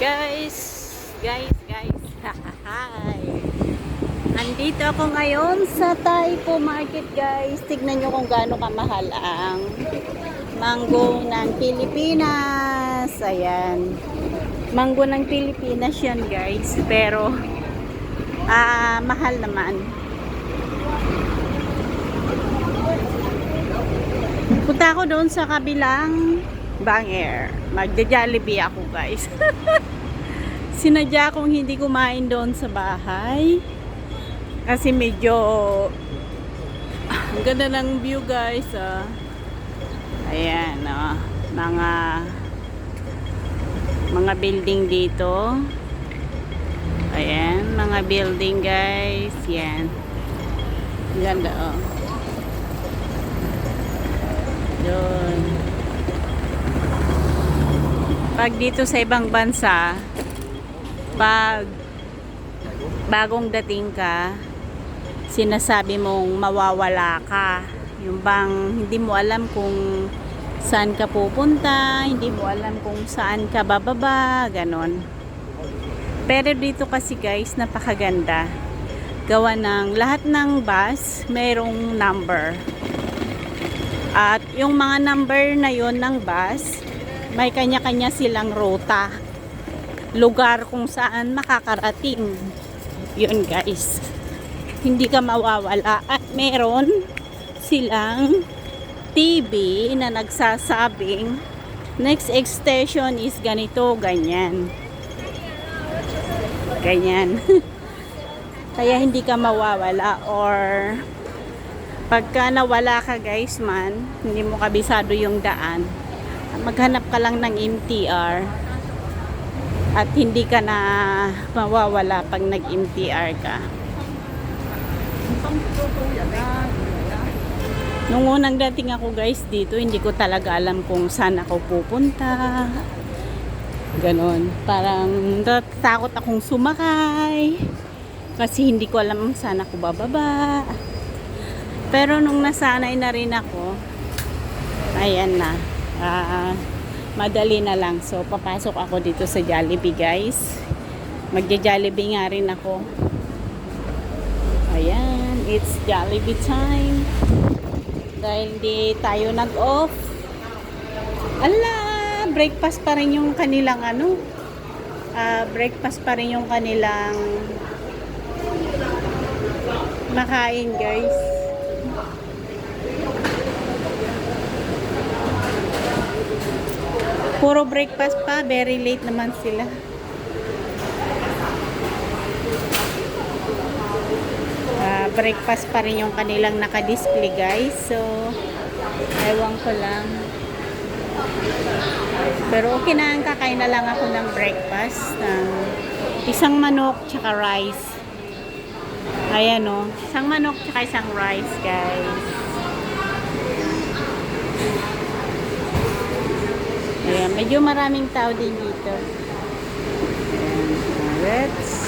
Guys, guys, guys. Hi. Andito ako ngayon sa Taipo Market, guys. Tignan nyo kung gaano kamahal ang mango ng Pilipinas. Ayan. Mango ng Pilipinas yan, guys. Pero, ah, mahal naman. Punta ako doon sa kabilang Banger. Magja-jollibee ako, guys. Sinadya kong hindi kumain doon sa bahay. Kasi medyo ang ganda ng view, guys. Ah. Ayan, ah. mga mga building dito. Ayan, mga building, guys. Yan. Ganda, oh. Doon. Pag dito sa ibang bansa, pag bagong dating ka, sinasabi mong mawawala ka. Yung bang hindi mo alam kung saan ka pupunta, hindi mo alam kung saan ka bababa, ganon. Pero dito kasi guys, napakaganda. Gawa ng lahat ng bus, mayroong number. At yung mga number na yon ng bus, may kanya-kanya silang ruta. Lugar kung saan makakarating. Yun guys. Hindi ka mawawala. At meron silang TV na nagsasabing next station is ganito, ganyan. Ganyan. Kaya hindi ka mawawala or pagka nawala ka guys man, hindi mo kabisado yung daan, maghanap ka lang ng MTR at hindi ka na mawawala pag nag-MTR ka. Nung unang dating ako guys dito, hindi ko talaga alam kung saan ako pupunta. Ganon. Parang takot akong sumakay. Kasi hindi ko alam saan ako bababa. Pero nung nasanay na rin ako, ayan na. Ah, madali na lang. So, papasok ako dito sa Jollibee, guys. Magja-Jollibee nga rin ako. Ayan, it's Jollibee time. Dahil di tayo nag-off. Ala, breakfast pa rin yung kanilang ano. Ah, breakfast pa rin yung kanilang makain, guys. Puro breakfast pa, very late naman sila. Ah, breakfast pa rin yung kanilang nakadisplay guys. So, ewan ko lang. Pero okay na, kakain na lang ako ng breakfast. ng isang manok tsaka rice. Ayan o. Isang manok tsaka isang rice guys. Ayan, medyo maraming tao din dito. Ayan, alright.